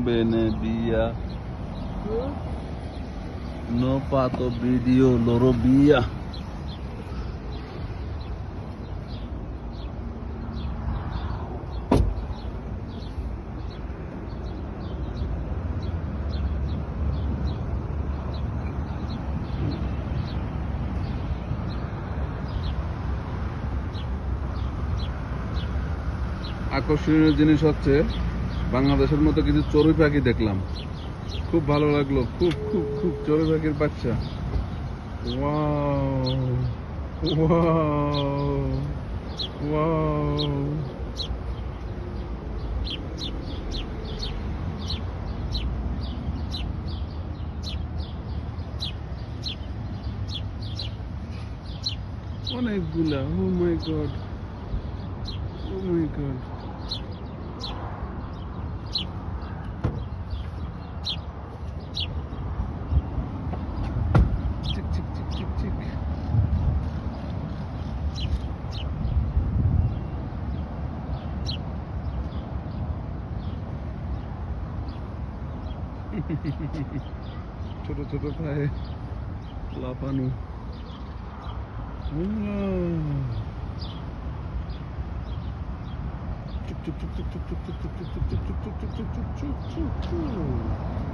bene via. No fatto video loro via. আকর্ষণীয় জিনিস হচ্ছে বাংলাদেশের মতো কিছু চড়ুই পাখি দেখলাম। খুব ভালো লাগল। খুব খুব খুব চড়ুই পাখির বাচ্চা। ওয়াও ওয়াও অনেকগুলা ও মাই গড ও মাই গড ছোট ছোট পায়ে লাফানো চুপ চুপ চুপ চুপ চুপ চুপ চুপ চুপ চুপ চুপ চুপ চুপ চুপ চুপ চুপ চুপ